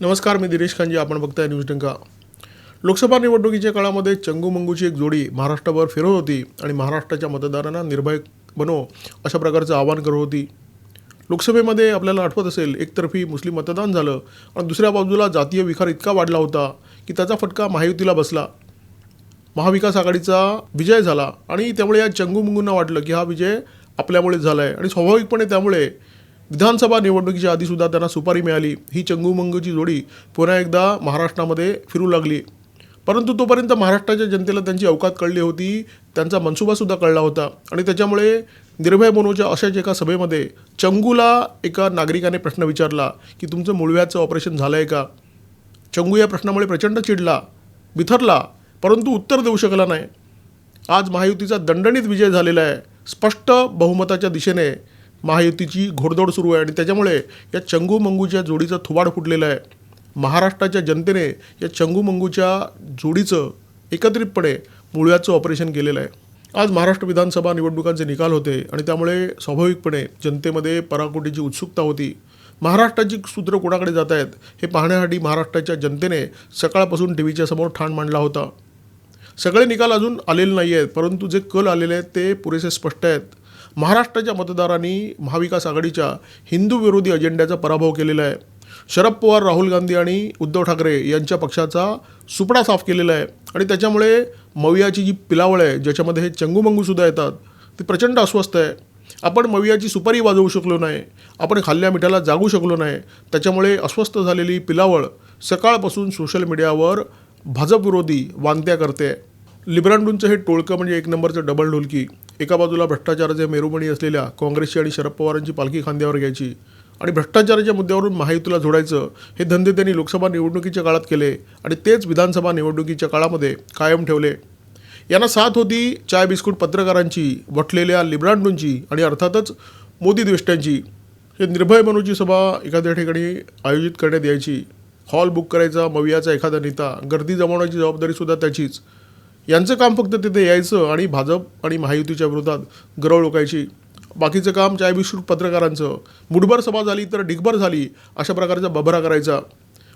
नमस्कार मी दिनेश खानजी आपण बघताय न्यूज डंका. लोकसभा निवडणुकीच्या काळामध्ये चंगूमंगूची एक जोडी महाराष्ट्रभर फिरत होती आणि महाराष्ट्राच्या मतदारांना निर्भय बनो अशा प्रकारचं आवाहन करत होती. लोकसभेमध्ये आपल्याला आठवत असेल एकतर्फी मुस्लिम मतदान झालं आणि दुसऱ्या बाजूला जातीय विखार इतका वाढला होता की त्याचा फटका महायुतीला बसला. महाविकास आघाडीचा विजय झाला आणि त्यामुळे या चंगूमंगूंना वाटलं की हा विजय आपल्यामुळेच झाला आहे आणि स्वाभाविकपणे त्यामुळे विधानसभा निवडणुकीच्या आधीसुद्धा त्यांना सुपारी मिळाली. ही चंगूमंगूची जोडी पुन्हा एकदा महाराष्ट्रामध्ये फिरू लागली. परंतु तोपर्यंत महाराष्ट्राच्या जनतेला त्यांची अवकात कळली होती. त्यांचा मनसुबासुद्धा कळला होता. आणि त्याच्यामुळे निर्भय मनोच्या अशाच एका सभेमध्ये चंगूला एका नागरिकाने प्रश्न विचारला की तुमचं मुळव्याचं ऑपरेशन झालं आहे का? चंगू या प्रश्नामुळे प्रचंड चिडला बिथरला परंतु उत्तर देऊ शकला नाही. आज महायुतीचा दणदणीत विजय झालेला आहे. स्पष्ट बहुमताच्या दिशेने महायुतीची घोडदौड सुरू आहे आणि त्याच्यामुळे या चंगू मंगूच्या जोडीचा थुबाड फुटलेला आहे. महाराष्ट्राच्या जनतेने या चंगू मंगूच्या जोडीचं एकत्रितपणे मुळव्याचं ऑपरेशन केलेलं आहे. आज महाराष्ट्र विधानसभा निवडणुकांचे निकाल होते आणि त्यामुळे स्वाभाविकपणे जनतेमध्ये पराकोटीची उत्सुकता होती. महाराष्ट्राची सूत्र कोणाकडे जात आहेत हे पाहण्यासाठी महाराष्ट्राच्या जनतेने सकाळपासून टी व्हीच्या समोर ठाण मांडला होता. सगळे निकाल अजून आलेले नाही आहेत परंतु जे कल आलेले आहेत ते पुरेसे स्पष्ट आहेत. महाराष्ट्राच्या मतदारांनी महाविकास आघाडीच्या हिंदू विरोधी अजेंड्याचा पराभव केलेला आहे. शरद पवार राहुल गांधी आणि उद्धव ठाकरे यांच्या पक्षाचा सुपडा साफ केलेला आहे. आणि त्याच्यामुळे मवियाची जी पिलावळ आहे ज्याच्यामध्ये हे चंगूमंगूसुद्धा येतात ती प्रचंड अस्वस्थ आहे. आपण मवियाची सुपारी वाजवू शकलो नाही. आपण खाल्ल्या मिठाला जागू शकलो नाही. त्याच्यामुळे अस्वस्थ झालेली पिलावळ सकाळपासून सोशल मीडियावर भाजप विरोधी वांत्या करते. लिब्रांडूंचं हे टोळकं म्हणजे एक नंबरचं डबल ढोलकी. एका बाजूला भ्रष्टाचाराचे मेरुमणी असलेल्या काँग्रेसची आणि शरद पवारांची पालखी खांद्यावर घ्यायची आणि भ्रष्टाचाराच्या मुद्द्यावरून महायुतीला जोडायचं हे धंदे त्यांनी लोकसभा निवडणुकीच्या काळात केले आणि तेच विधानसभा निवडणुकीच्या काळामध्ये कायम ठेवले. यांना साथ होती चाय बिस्कुट पत्रकारांची वटलेल्या लिब्रांडूंची आणि अर्थातच मोदी द्वेष्ट्यांची हे निर्भय मनुची सभा एखाद्या ठिकाणी आयोजित करण्यात यायची. हॉल बुक करायचा मवियाचा एखादा नेता गर्दी जमवण्याची जबाबदारीसुद्धा त्याचीच. यांचं काम फक्त तिथे यायचं आणि भाजप आणि महायुतीच्या विरोधात गरळ लोकायची बाकीचं काम चाय पत्रकारांचं. मुठभर सभा झाली तर डिगभर झाली अशा प्रकारचा बभरा करायचा.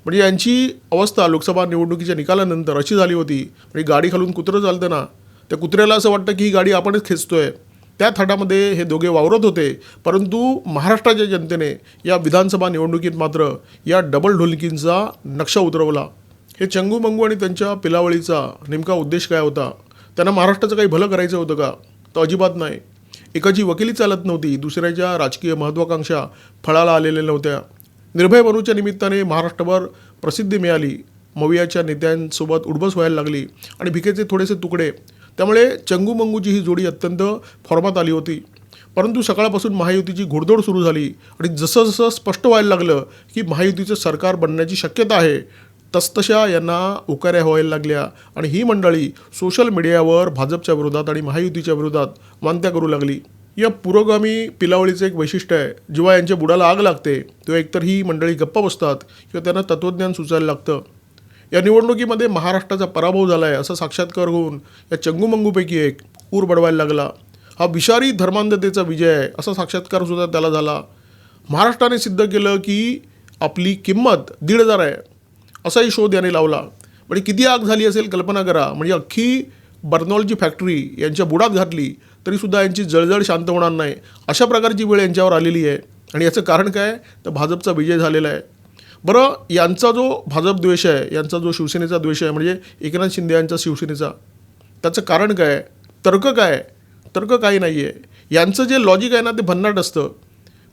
म्हणजे यांची अवस्था लोकसभा निवडणुकीच्या निकालानंतर अशी झाली होती. म्हणजे गाडी खालून कुत्रं चालतं ना त्या कुत्र्याला असं वाटतं की ही गाडी आपणच खेचतोय. त्या थाटामध्ये हे दोघे वावरत होते. परंतु महाराष्ट्राच्या जनतेने या विधानसभा निवडणुकीत मात्र या डबल ढोलकींचा नक्षा उतरवला. हे चंगू मंगू आणि त्यांच्या पिलावळीचा नेमका उद्देश काय होता? त्यांना महाराष्ट्राचं काही भलं करायचं होतं का? तर अजिबात नाही. एकाची वकिली चालत नव्हती दुसऱ्याच्या राजकीय महत्त्वाकांक्षा फळाला आलेल्या नव्हत्या. निर्भय बनूच्या निमित्ताने महाराष्ट्रभर प्रसिद्धी मिळाली. मवियाच्या नेत्यांसोबत उडबस व्हायला लागली आणि भिकेचे थोडेसे तुकडे. त्यामुळे चंगू मंगूची ही जोडी अत्यंत फॉर्मात आली होती. परंतु सकाळपासून महायुतीची घोडदौड सुरू झाली आणि जसं जसं स्पष्ट व्हायला लागलं की महायुतीचं सरकार बनण्याची शक्यता आहे तसतशा यांना उकाऱ्या व्हायला लागल्या. आणि ही मंडळी सोशल मीडियावर भाजपच्या विरोधात आणि महायुतीच्या विरोधात मानत्या करू लागली. या पुरोगामी पिलावळीचं एक वैशिष्ट्य आहे. जेव्हा यांच्या बुडाला आग लागते तेव्हा एकतर ही मंडळी गप्प बसतात किंवा त्यांना तत्त्वज्ञान सुचायला लागतं. या निवडणुकीमध्ये महाराष्ट्राचा पराभव झाला आहे असा साक्षात्कार होऊन या चंगूमंगूपैकी एक ऊर बडवायला लागला. हा विषारी धर्मांधतेचा विजय आहे असा साक्षात्कारसुद्धा त्याला झाला. महाराष्ट्राने सिद्ध केलं की आपली किंमत दीड हजार आहे. असाही शोध याने लावला. म्हणजे किती आग झाली असेल कल्पना करा. म्हणजे अख्खी बर्नॉलची फॅक्टरी यांच्या बुडात घातली तरीसुद्धा यांची जळजळ शांत होणार नाही. अशा प्रकारची वेळ यांच्यावर आलेली आहे. आणि याचं कारण काय? तर भाजपचा विजय झालेला आहे. बरं यांचा जो भाजप द्वेष आहे यांचा जो शिवसेनेचा द्वेष आहे म्हणजे एकनाथ शिंदे यांचा शिवसेनेचा त्याचं कारण काय? तर्क काय? तर्क काही नाही आहे यांचं जे लॉजिक आहे ना ते भन्नाट असतं.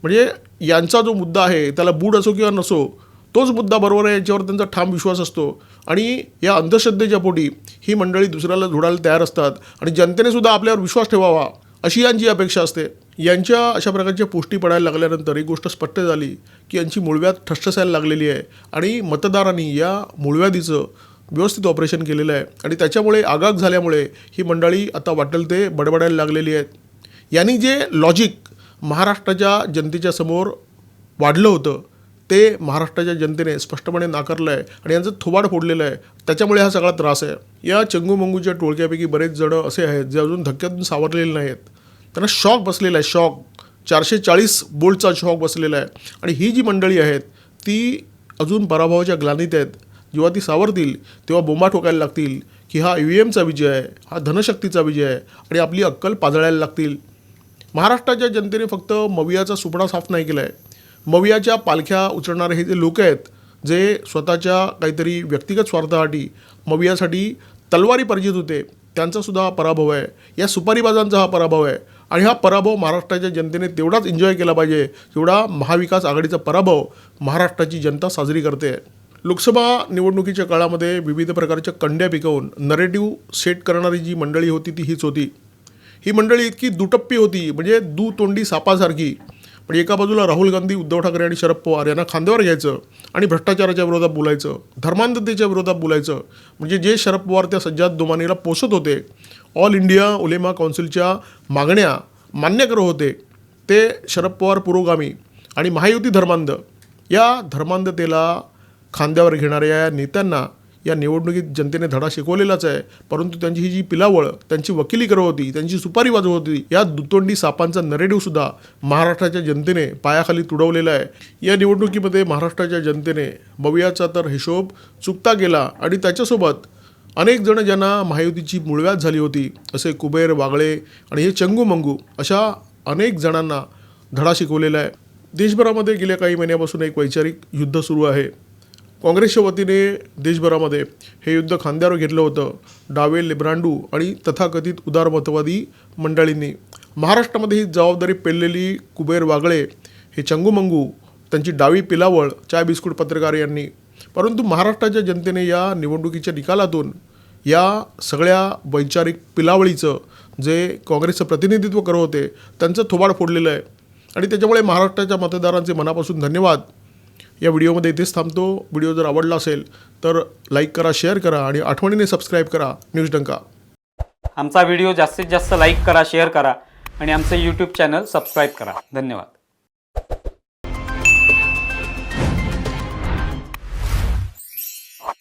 म्हणजे यांचा जो मुद्दा आहे त्याला बूड असो किंवा नसो तोच मुद्दा बरोबर आहे याच्यावर त्यांचा ठाम विश्वास असतो. आणि या अंधश्रद्धेच्या पोटी ही मंडळी दुसऱ्याला झोडायला तयार असतात आणि जनतेने सुद्धा आपल्यावर विश्वास ठेवावा अशी यांची अपेक्षा असते. यांच्या अशा प्रकारच्या पोष्टी पडायला लागल्यानंतर ही गोष्ट स्पष्ट झाली की यांची मुळव्यात ठसठसायला लागलेली आहे. आणि मतदारांनी या मुळव्याधीचं व्यवस्थित ऑपरेशन केलेलं आहे. आणि त्याच्यामुळे आगाग झाल्यामुळे ही मंडळी आता वाटेल ते बडबडायला लागलेली आहेत. यांनी जे लॉजिक महाराष्ट्राच्या जनतेच्या समोर वाढलं होतं ते महाराष्ट्राच्या जनतेने स्पष्टपणे नाकारलं आहे आणि यांचं थोबाड फोडलेलं आहे. त्याच्यामुळे हा सगळा त्रास आहे. या चंगूमंगूच्या टोळक्यापैकी बरेच जणं असे आहेत जे अजून धक्क्यातून सावरलेले नाहीत त्यांना शॉक बसलेला आहे शॉक. चारशे चाळीस बोल्टचा शॉक बसलेला आहे. आणि ही जी मंडळी आहेत ती अजून पराभवाच्या ग्लानीत आहेत. जेव्हा ती सावरतील तेव्हा बोंबा ठोकायला लागतील की हा ई व्ही एमचा विजय आहे हा धनशक्तीचा विजय आहे आणि आपली अक्कल पाजळायला लागतील. महाराष्ट्राच्या जनतेने फक्त मवियाचा सुपडा साफ नाही केला आहे मवियाच्या पालख्या उचलणारे हे जे लोक आहेत जे स्वतःच्या काहीतरी व्यक्तिगत स्वार्थासाठी मवियासाठी तलवारी परिचित होते त्यांचासुद्धा हा पराभव आहे. या सुपारीबाजांचा हा पराभव आहे. आणि हा पराभव महाराष्ट्राच्या जनतेने तेवढाच एन्जॉय केला पाहिजे तेवढा महाविकास आघाडीचा पराभव महाराष्ट्राची जनता साजरी करते. लोकसभा निवडणुकीच्या काळामध्ये विविध प्रकारच्या कंड्या पिकवून नरेटिव्ह सेट करणारी जी मंडळी होती ती हीच होती. ही मंडळी इतकी दुटप्पी होती म्हणजे दुतोंडी सापासारखी. पण एका बाजूला राहुल गांधी उद्धव ठाकरे आणि शरद पवार यांना खांद्यावर घ्यायचं आणि भ्रष्टाचाराच्या विरोधात बोलायचं धर्मांधतेच्या विरोधात बोलायचं म्हणजे जे शरद पवार त्या सज्जाद दोमानीला पोसत होते ऑल इंडिया उलेमा काउन्सिलच्या मागण्या मान्य करत होते ते शरद पवार पुरोगामी आणि महायुती धर्मांध या धर्मांधतेला खांद्यावर घेणाऱ्या या नेत्यांना या निवडणुकीत जनतेने धडा शिकवलेलाच आहे. परंतु त्यांची ही जी पिलावळ त्यांची वकिली करत होती त्यांची सुपारी वाजवत होती या दुतोंडी सापांचा नरेटिव्ह सुद्धा महाराष्ट्राच्या जनतेने पायाखाली तुडवलेला आहे. या निवडणुकीमध्ये महाराष्ट्राच्या जनतेने मवियाचा तर हिशोब चुकता गेला आणि त्याच्यासोबत अनेक जण ज्यांना महायुतीची मुळव्यात झाली होती असे कुबेर वागळे आणि हे चंगू मंगू अशा अनेक जणांना धडा शिकवलेला आहे. देशभरामध्ये गेल्या काही महिन्यापासून एक वैचारिक युद्ध सुरू आहे. काँग्रेसच्या वतीने देशभरामध्ये हे युद्ध खांद्यावर घेतलं होतं. डावे लिब्रांडू आणि तथाकथित उदारमतवादी मंडळींनी. महाराष्ट्रामध्ये ही जबाबदारी पेललेली कुबेर वागळे हे चंगूमंगू त्यांची डावी पिलावळ चाय बिस्कुट पत्रकार यांनी. परंतु महाराष्ट्राच्या जनतेने या निवडणुकीच्या निकालातून या सगळ्या वैचारिक पिलावळीचं जे काँग्रेसचं प्रतिनिधित्व करत होते त्यांचं थोबाड फोडलेलं आहे. आणि त्याच्यामुळे महाराष्ट्राच्या मतदारांचे मनापासून धन्यवाद. या व्हिडिओमध्ये इथेच थांबतो. व्हिडिओ जर आवडला असेल तर लाईक करा शेअर करा आणि आठवणीने सबस्क्राईब करा. न्यूज डंका. आमचा व्हिडिओ जास्तीत जास्त लाईक करा शेअर करा आणि आमचं यूट्यूब चॅनल सबस्क्राईब करा. धन्यवाद.